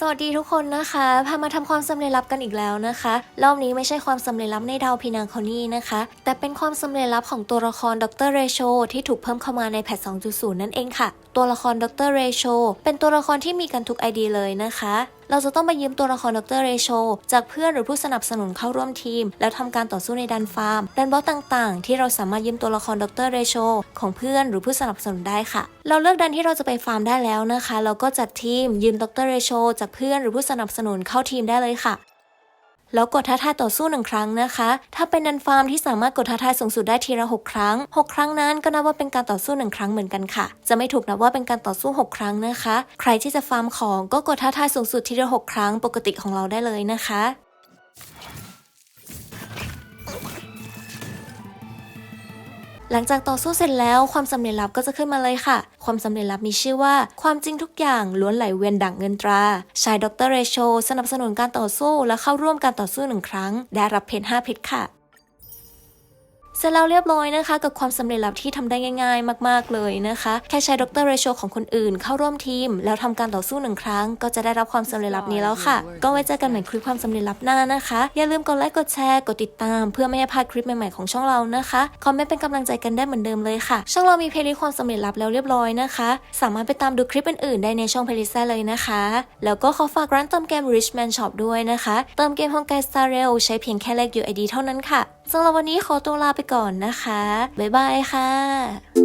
สวัสดีทุกคนนะคะ พามาทำความสำเร็จลับกันอีกแล้วนะคะ รอบนี้ไม่ใช่ความสำเร็จลับในดาวพีนางคอนี่นะคะ แต่เป็นความสำเร็จลับของตัวละครดรเรโชที่ถูกเพิ่มเข้ามาในแพท 2.0 นั่นเองค่ะ ตัวละครดรเรโชเป็นตัวละครที่มีกันทุกไอเดียเลยนะคะ เราจะต้องไปยืมตัวละครดรเรโชจากเพื่อนหรือผู้สนับสนุนเข้าร่วมทีม แล้วทำการต่อสู้ในดันฟาร์มดันบอสต่างๆ ที่เราสามารถยืมตัวละครดรเรโชของเพื่อนหรือผู้สนับสนุนได้ค่ะ เราเลือกดันที่เราจะไปฟาร์มได้แล้วนะคะ เราก็จัดทีมยืมดรเรโชจากเพื่อนหรือผู้สนับสนุนเข้าทีมได้เลยค่ะ แล้วกดท้าทายต่อสู้หนึ่งครั้งนะคะ ถ้าเป็นดันฟาร์มที่สามารถกดท้าทายสูงสุดได้ทีละ 6 ครั้ง 6 ครั้งนั้นก็นับว่าเป็นการต่อสู้หนึ่งครั้งเหมือนกันค่ะ จะไม่ถูกนับว่าเป็นการต่อสู้ 6 ครั้งนะคะ ใครที่จะฟาร์มของก็กดท้าทายสูงสุดทีละ 6 ครั้งปกติของเราได้เลยนะคะ หลังจากต่อสู้เสร็จแล้วความสำเร็จลับก็จะขึ้นมาเลยค่ะ ความสำเร็จลับมีชื่อว่า ความจริงทุกอย่างล้วนไหลเวียนดั่งเงินตรา ชายดรเรโช สนับสนุนการต่อสู้และเข้าร่วมการต่อสู้หนึ่งครั้ง ได้รับเพชร5เพชรค่ะ เสร็จแล้วเรียบร้อยนะคะ กับความสำเร็จลับที่ทำได้ง่ายๆ มากๆเลยนะคะ แค่ใช้ดรเรโชของคนอื่นเข้าร่วมทีม แล้วทำการต่อสู้หนึ่งครั้ง ก็จะได้รับความสำเร็จลับนี้แล้วค่ะ ก็ไว้เจอกันใหม่คลิปความสำเร็จลับหน้านะคะ อย่าลืมกดไลค์กดแชร์กดติดตาม เพื่อไม่ให้พลาดคลิปใหม่ๆของช่องเรานะคะคอมเมนต์เป็นกำลังใจกันได้เหมือนเดิมเลยค่ะ ช่องเรามีเพลย์ลิสต์ความสำเร็จลับแล้วเรียบร้อยนะคะ สามารถไปตามดูคลิปอื่นๆ ได้ในช่องเพลย์ลิสต์ได้เลยนะคะ แล้วก็ขอฝากร้านเติมเกม Richman Shop ด้วยนะคะ เติมเกมฮองไกสตาร์เรลใช้เพียงแค่เลข UID เท่านั้นค่ะสำหรับวันนี้ขอตัวลาไปก่อนนะคะ บ๊ายบายค่ะ